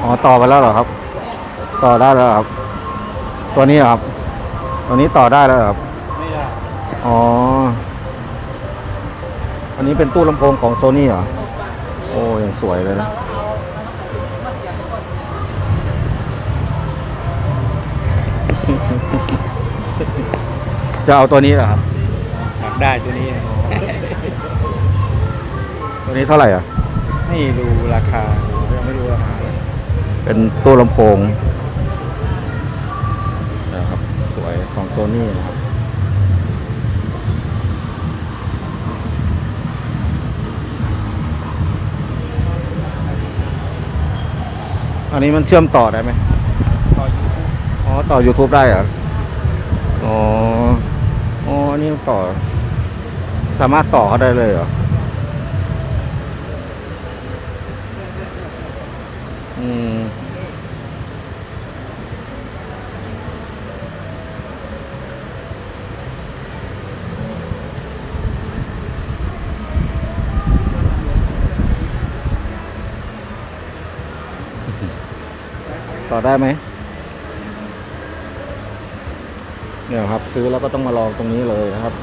อ๋อต่อไปแล้วเหรอครับ ต่อได้แล้วเหรอครับ ตัวนี้เหรอครับ ตัวนี้ต่อได้แล้วเหรอครับ ไม่ได้อ๋อ อันนี้เป็นตู้ลำโพงของโซนี่เหรอ โอ้ยังสวยเลยนะ จะเอาตัวนี้เหรอครับอยากได้ตัวนี้ ตัวนี้เท่าไหร่อะ ไม่รู้ราคายังไม่รู้ราคาเลย เป็นตู้ลำโพงนะครับสวยของโซนี่นะครับอันนี้มันเชื่อมต่อได้ไหมต่อยูทูบอ๋อ ต่อ YouTube ได้เหรอ อ๋อ อ๋อ อันนี้ต่อ สามารถต่อเขาได้เลยเหรออื ต่อได้ไหมเนี่ยครับ ซื้อแล้วก็ต้องมาลองตรงนี้เลยนะครับ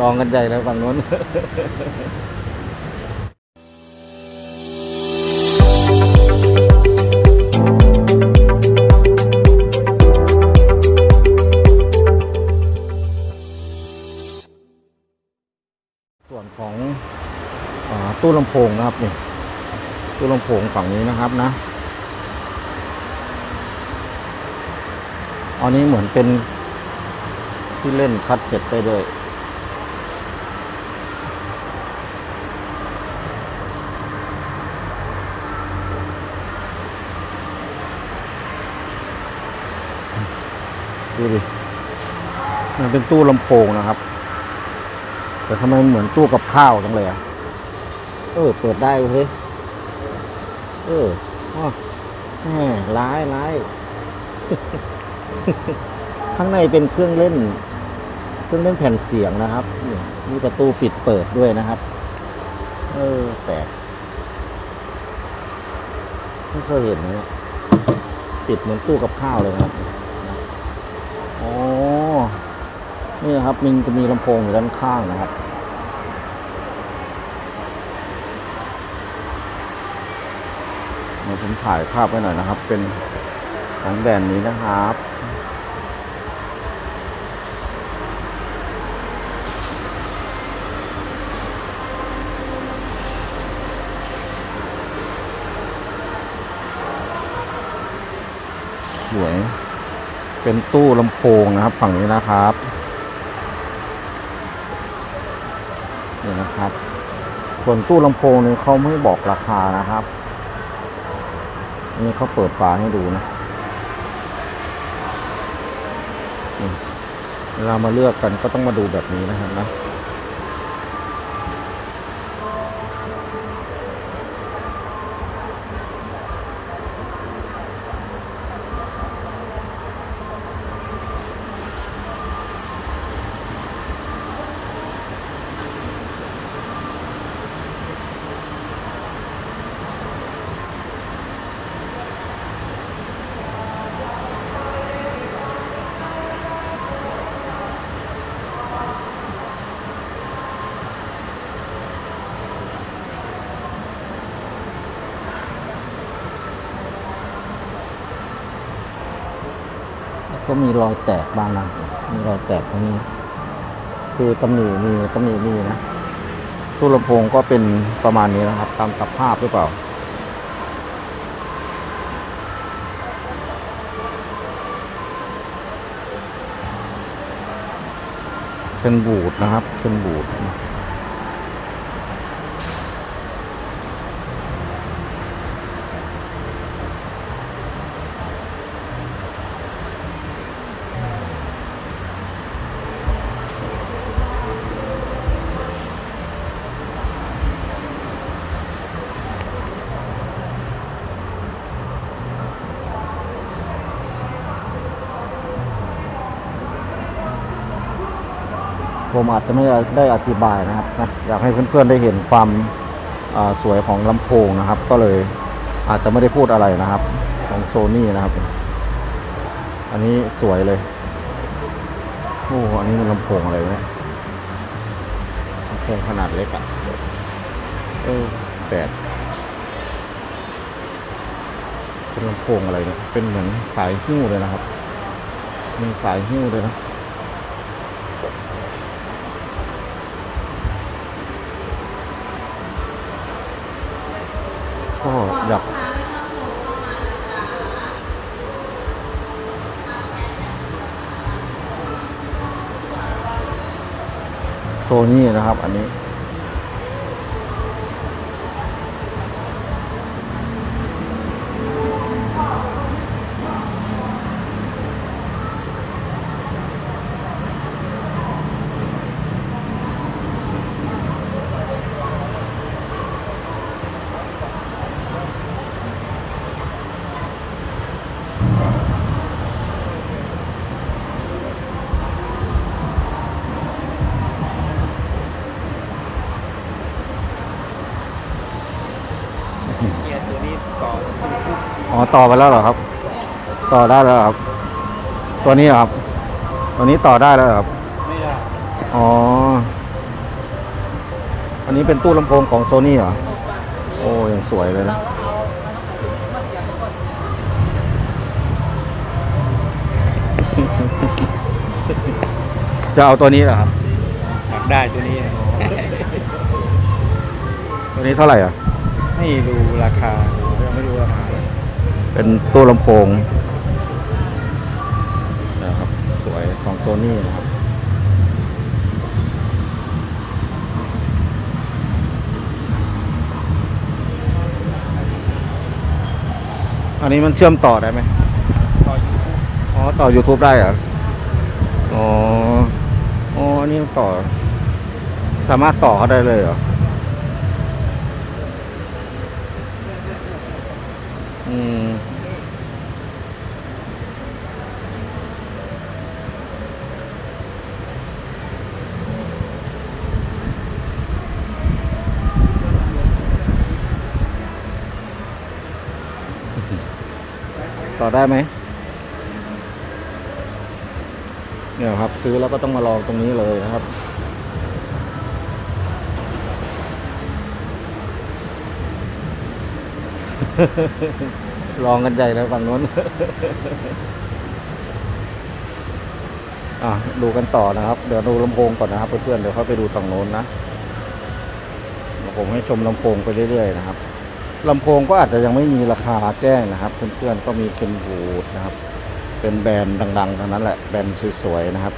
ลองกันใหญ่แล้วฝั่งนู้น ตู้ลำโพงนะครับนี่ตู้ลำโพงฝั่งนี้นะครับนะอันนี้เหมือนเป็นที่เล่นคัดเสร็จไปด้วยดูดิมันเป็นตู้ลำโพงนะครับ แต่ทำไมเหมือนตู้กับข้าวจังเลยอะ เออ เปิดได้เว้ยเอออ้อแหมร้ายร้ายข้างในเป็นเครื่องเล่น เครื่องเล่นแผ่นเสียงนะครับนี่มีประตูปิดเปิดด้วยนะครับ เออแปลกไม่เคยเห็นนะเนี่ยปิดเหมือนตู้กับข้าวเลยครับอ๋อนี่นะครับมันจะมีลำโพงอยู่ด้านข้างนะครับ ดี๋ยวผมถ่ายภาพไว้หน่อยนะครับ เป็นของแบรนด์นี้นะครับสวย เป็นตู้ลำโพงนะครับ ฝั่งนี้นะครับนี่นะครับ ส่วนตู้ลำโพงนี่เขาไม่บอกราคานะครับ นี่เขาเปิดฝาให้ดูนะเวลามาเลือกกันก็ต้องมาดูแบบนี้นะครับนะ ก็มีรอยแตกบ้างนะมีรอยแตกตรงนี้ คือตำหนิมีตำหนิมีนะตู้ลำโพงก็เป็นประมาณนี้นะครับ ตามสภาพหรือเปล่า เป็นบูดนะครับเป็นบูด ผมอาจจะไม่ได้อธิบายนะครับนะอยากให้เพื่อนๆได้เห็นความาสวยของลำโพงนะครับ ก็เลยอาจจะไม่ได้พูดอะไรนะครับ ของโซนี่นะครับ อันนี้สวยเลยโอ้อันนี้มันลำโพงอะไรเนี่ยลำโพงขนาดเล็กอะ่ะเออแปดเป็นลำโพงอะไรเนี่ยเป็นเหมือนสายหิ้วเลยนะครับ มีสายหิ้วเลยนะ โซนี่นะครับ อันนี้ ต่อไปแล้วเหรอครับ ต่อได้แล้วเหรอครับ ตัวนี้เหรอครับ ตัวนี้ต่อได้แล้วเหรอครับ ไม่ได้ อ๋อ อันนี้เป็นตู้ลำโพงของโซนี่เหรอ โอ้ยังสวยเลยนะจะเอาตัวนี้เหรอครับอยากได้ตัวนี้ ตัวนี้เท่าไหร่อะ ไม่รู้ราคา ยังไม่รู้ราคา เป็นตู้ลำโพงนะครับสวยของโซนี่นะครับอันนี้มันเชื่อมต่อได้ไหมต่อยูทูบอ๋อ ต่อ YouTube ได้เหรอ อ๋อ อ๋อ นี่ต่อ สามารถต่อเขาได้เลยเหรอ อืมต่อได้ไหมเนี่ยครับ ซื้อแล้วก็ต้องมาลองตรงนี้เลยนะครับ ลองกันใจแล้วฝั่งนู้นอะดูกันต่อนะครับ เดี๋ยวดูลำโพงก่อนนะครับ เพื่อนๆเดี๋ยวเขาไปดูฝั่งโน้นนะผมให้ชมลำโพงไปเรื่อยๆนะครับลำโพงก็อาจจะยังไม่มีราคาแจ้งนะครับ เพื่อนๆก็มีเคนบูดนะครับ เป็นแบรนด์ดังๆทั้งนั้นแหละแบรนด์สวยๆนะครับ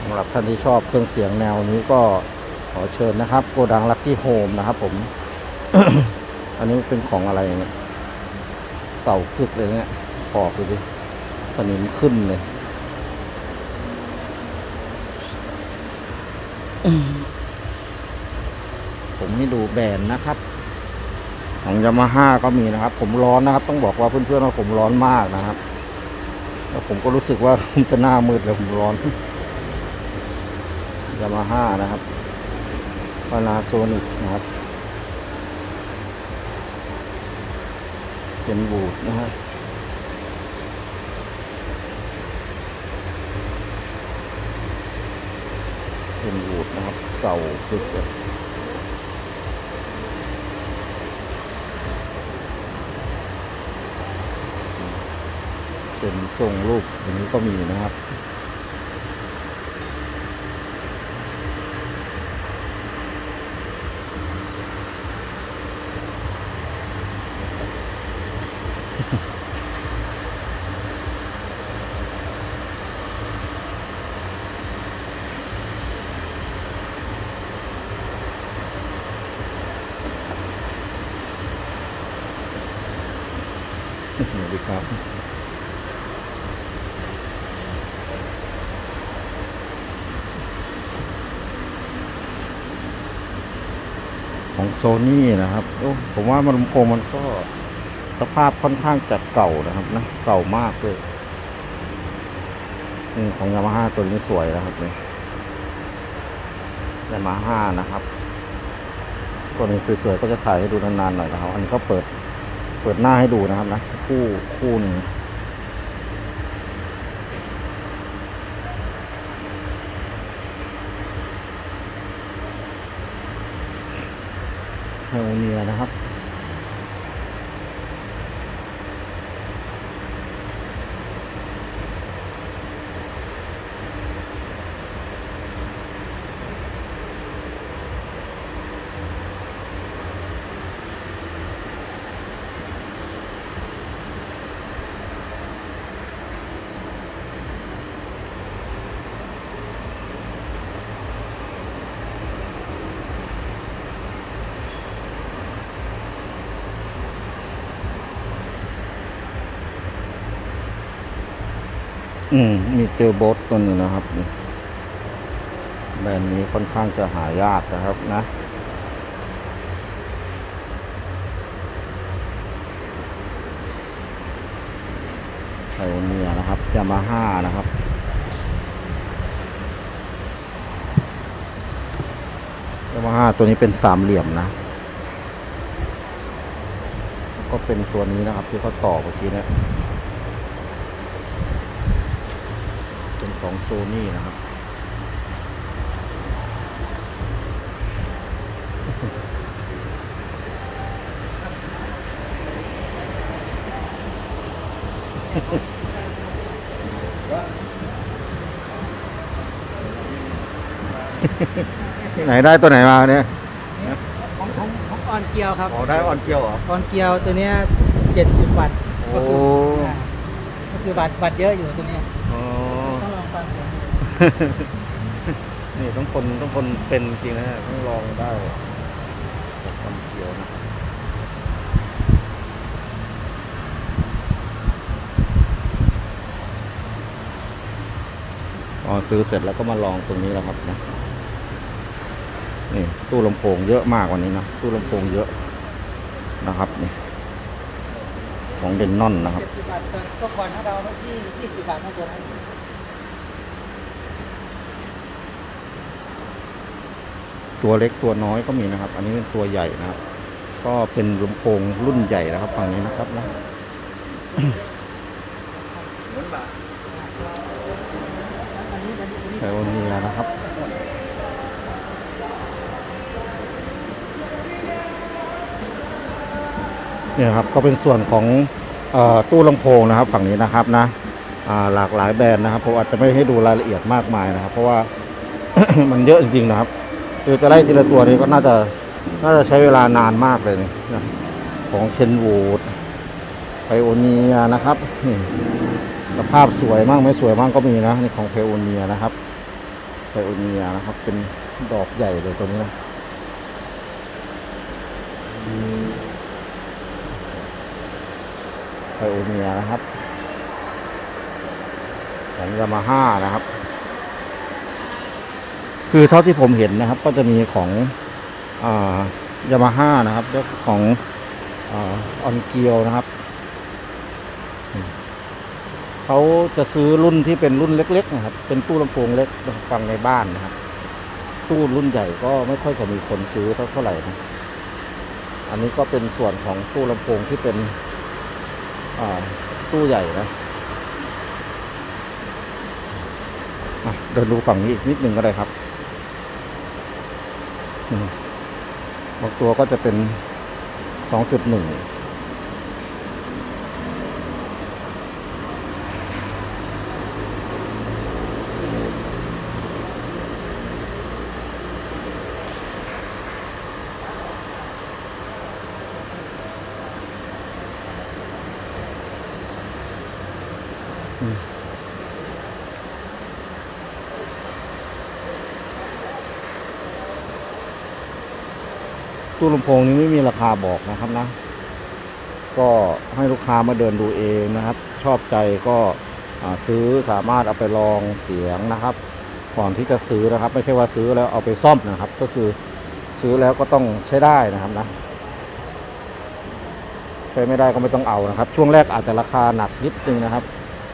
สำหรับท่านที่ชอบเครื่องเสียงแนวนี้ก็ขอเชิญนะครับ โกดังลั c กี้โฮมนะครับผม อันนี้เป็นของอะไรเนี่ยเต่าพึกเลยเนี่ยขอบดูดิสนิมขึ้นเลยผมให้ดูแบรนด์นะครับ ของยามาฮ่าก็มีนะครับ ผมร้อนนะครับ ต้องบอกว่าเพื่อนๆว่าผมร้อนมากนะครับ แล้วผมก็รู้สึกว่าผมจะหน้ามืดเลยผมร้อนยามาฮ่านะครับพานาโซนิกนะครับ เป็นบูดนะฮะเป็นบูดนะครับ เก่าคึกเลยเป็นทรงรูปอย่างนี้ก็มีนะครับ ของโซนี่นะครับโอ้ผมว่ามันลำโพงมันก็สภาพค่อนข้างจะเก่านะครับนะเก่ามากเลยนี่ของยามาฮ่าตัวนี้สวยนะครับนี่ยามาฮ่านะครับ ตัวนี้สวยๆก็จะถ่ายให้ดูนานๆหน่อยนะครับ อันนี้ก็เปิดเปิดหน้าให้ดูนะครับนะคู่คู่หนึ่ง โอเนียนะครับ อืม มีเจอโบสตัวนึงนะครับแบรนด์นี้ค่อนข้างจะหายากนะครับนะไพโอเนียนะครับยามาฮ่านะครับยามาฮ่าตัวนี้เป็นสามเหลี่ยมนะ ก็เป็นตัวนี้นะครับ ที่เขาต่อเมื่อกี้เนะเป็น ของโซนี่นะครับที่ไหนได้ตัวไหนมาเนี่ยของของของออนเกียวครับอ๋อได้ออนเกียวเหรอออนเกียวตัวเนี้ยเจ็ดสิบวัตต์ก็คืโอ้อ่าก็คือวัตต์วัตต์เยอะอยู่ตัวเนี้ย อ๋อ ต้องลองฟังเสียงดู นี่ต้องคนต้องคนเป็นจริงนะต้องลองได้กับออนเกียวนะอ๋อซื้อเสร็จแล้วก็มาลองตรงนี้แล้วครับนะนี่ตู้ลำโพงเยอะมากกว่านี้นะตู้ลำโพงเยอะนะครับนี่ของเดนนอนนะครับเจ็ดสิบวัตต์ตอนก็ก่อนถ้าเราที่ยี่สิบวัตต์น่าจะได้ ตัวเล็กตัวน้อยก็มีนะครับ อันนี้เป็นตัวใหญ่นะครับ ก็เป็นลำโพงรุ่นใหญ่นะครับฝั่งนี้นะครับนะอันนี้อันนี้นนี้ไพโอเนียนะครับเนี่ยครับก็เป็นส่วนของอตู้ลำโพงนะครับ ฝั่งนี้นะครับนะหลากหลายแบรนด์นะครับผมอาจจะไม่ให้ดูรายละเอียดมากมายนะครับ เพราะว่ามันเยอะจริงๆนะครับ คือจะไล่ทีละตัวนี้ก็น่าจะน่าจะใช้เวลานานมากเลยนะของเคนวูดไพโอเนียนะครับนี่สภาพสวยมากไม่สวยมากก็มีนะนี่ของไพโอเนียนะครับไพโอเนียนะครับ เป็นดอกใหญ่เลยตัวนี้นะไพโอเนียนะครับของยามาฮ่านะครับ คือเท่าที่ผมเห็นนะครับ ก็จะมีของยามาฮ่านะครับแล้วของออนเกียวนะครับเขาจะซื้อรุ่นที่เป็นรุ่นเล็ก ๆ นะครับ เป็นตู้ลำโพงเล็กฟังในบ้านนะครับ ตู้รุ่นใหญ่ก็ไม่ค่อยจะมีคนซื้อเท่าไหร่นะอันนี้ก็เป็นส่วนของตู้ลำโพงที่เป็นตู้ใหญ่นะะเดินดูฝั่งนี้อีกนิดหนึ่งก็ได้ครับ บางตัวก็จะเป็นสองจุดหนึ่ง ตู้ลำโพงนี้ไม่มีราคาบอกนะครับนะ ก็ให้ลูกค้ามาเดินดูเองนะครับ ชอบใจก็ซื้อสามารถเอาไปลองเสียงนะครับ ก่อนที่จะซื้อนะครับ ไม่ใช่ว่าซื้อแล้วเอาไปซ่อมนะครับ ก็คือซื้อแล้วก็ต้องใช้ได้นะครับนะใช้ไม่ได้ก็ไม่ต้องเอานะครับ ช่วงแรกอาจจะราคาหนักนิดนึงนะครับ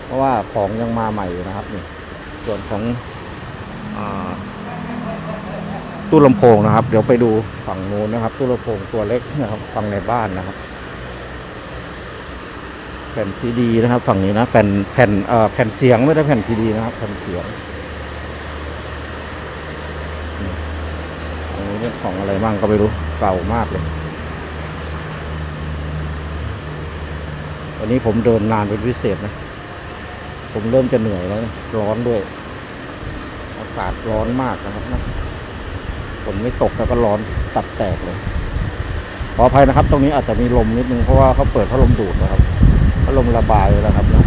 เพราะว่าของยังมาใหม่อยู่นะครับนี่ส่วนของอ ตู้ลำโพงนะครับ เดี๋ยวไปดูฝั่งนู้นนะครับ ตู้ลำโพงตัวเล็กนะครับฟังในบ้านนะครับแผ่นซีดีนะครับฝั่งนี้นะแผ่นแผ่นเอ่อแผ่นเสียงไม่ได้แผ่นซีดีนะครับแผ่นเสียงนี่อันนี้เรื่องของอะไรบ้างก็ไม่รู้เก่ามากเลยวันนี้ผมเดินนานเป็นพิเศษนะ ผมเริ่มจะเหนื่อยแล้ว ร้อนด้วย อากาศร้อนมากนะครับนะ นไม่ตกแล้วก็ร้อนตับแตกเลย ขออภัยนะครับ ตรงนี้อาจจะมีลมนิดนึงเพราะว่าเขาเปิดพัดลมดูดนะครับพัดลมระบายแล้วครับนะ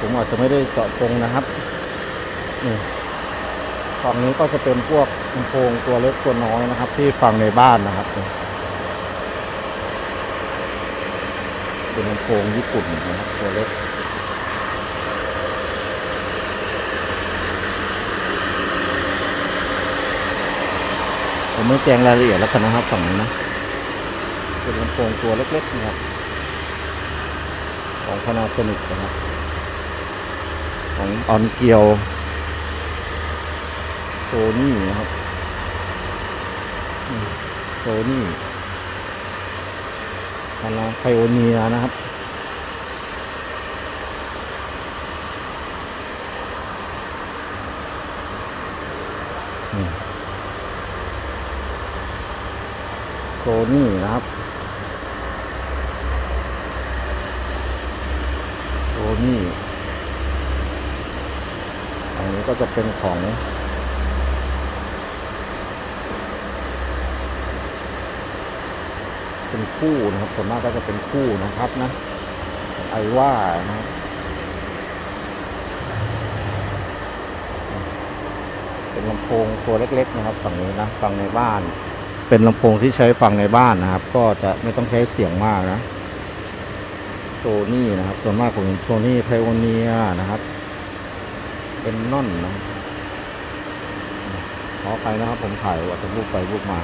ผมอาจจะไม่ได้เจาะจงนะครับนี่ฝั่งนี้ก็จะเป็นพวกลำโพงตัวเล็กตัวน้อยนะครับ ที่ฟังในบ้านนะครับ เป็นลำโพงญี่ปุ่นนะครับตัวเล็กผมไม่แจ้งรายละเอียดแล้วกันนะครับฝั่งนี้นะเป็นลำโพงตัวเล็กๆนะครับของพนาสนิกนะครับ ของออนเกียวโซนี่นะครับโซนี่ คณะไพโอเนียนะครับโซนี่นะครับโซนี่อันนี้ก็จะเป็นของ เป็นคู่นะครับ ส่วนมากก็จะเป็นคู่นะครับนะ ไอว่านะเป็นลำโพงตัวเล็ก ๆ นะครับ ฝั่งนี้นะฟังในบ้าน เป็นลำโพงที่ใช้ฟังในบ้านนะครับ ก็จะไม่ต้องใช้เสียงมากนะโซนี่นะครับ ส่วนมากของโซนี่ไพโอเนียนะครับเป็นนอนนะขอไปนะครับ ผมถ่ายว่าจะรูปไปรูปมา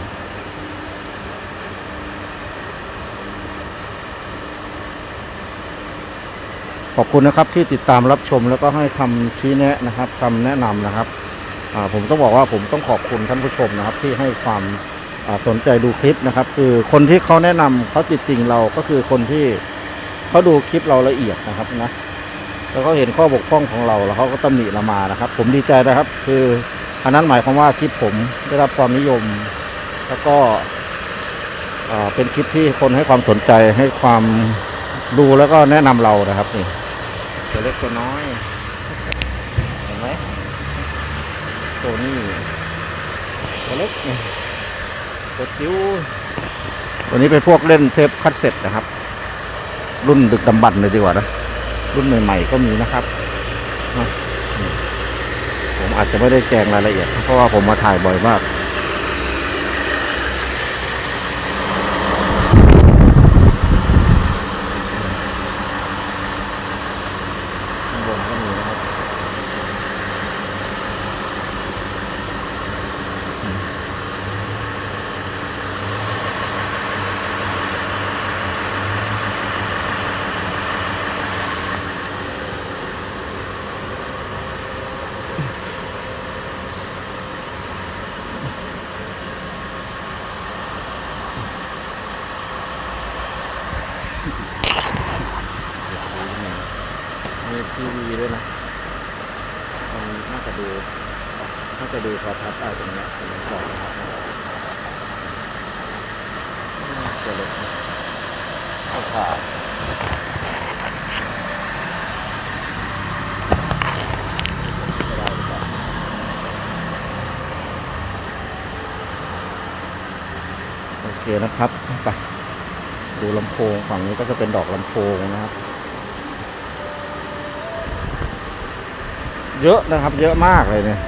ขอบคุณนะครับที่ติดตามรับชมแล้วก็ให้คำชี้แนะนะครับคำแนะนำนะครับผมต้องบอกว่าผมต้องขอบคุณท่านผู้ชมนะครับ ที่ให้ความสนใจดูคลิปนะครับ คือคนที่เขาแนะนำเขาติดติ่งเราก็คือคนที่เขาดูคลิปเราละเอียดนะครับนะแล้วเขาเห็นข้อบกพร่องของเราแล้วเขาก็ตำหนิเรามานะครับ ผมดีใจนะครับ คืออันนั้นหมายความว่าคลิปผมได้รับความนิยม แล้วก็เป็นคลิปที่คนให้ความสนใจให้ความดูแล้วก็แนะนำเรานะครับนี่ ตัวเล็กตัวน้อย เห็นไหมตัวนี้ตัวเล็กตัวจิ๋วตัวนี้เป็นพวกเล่นเทปคัดเซ็ตนะครับ รุ่นดึกดำบรรพ์เลยดีกว่านะรุ่นใหม่ ๆ ก็มีนะครับผมอาจจะไม่ได้แจงรายละเอียด เพราะว่าผมมาถ่ายบ่อยมาก ข้างบนก็มีนะครับอืมมีทีวีด้วยนะ มันน่าจะดูน่าจะดูโทรทัศน์ได้ตรงเนี้ยผมบอกนะครับเจอเลยเอาขาได้หรือเปล่าโอ เคนะครับไปดูลำโพงฝั่งนี้ก็จะเป็นดอกลำโพงนะครับ เยอะนะครับ เยอะมากเลยเนี่ย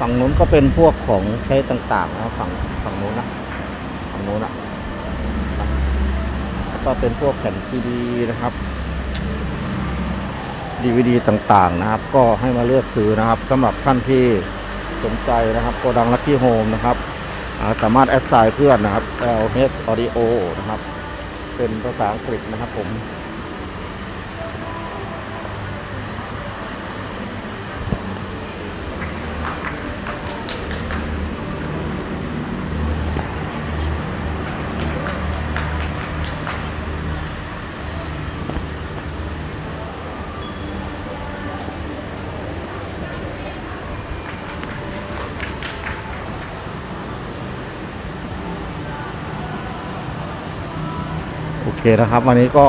ฝั่งนู้นก็เป็นพวกของใช้ต่างๆนะครับฝั่งฝั่งนู้นนะฝั่งนู้นอะแล้วก็เป็นพวกแผ่นซีดีนะครับดีวดีต่างๆนะครับ ก็ให้มาเลือกซื้อนะครับสำหรับท่านที่สนใจนะครับโกดังลักกี้โฮมนะครับ สามารถแอดไซน์เพื่อนนะครับ LH Audio นะครับ เป็นภาษาอังกฤษนะครับผม เคนะครับวันนี้ก็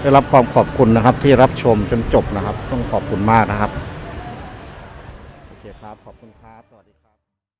ได้รับความขอบคุณนะครับ ที่รับชมจนจบนะครับ ต้องขอบคุณมากนะครับ โอเคครับ ขอบคุณครับ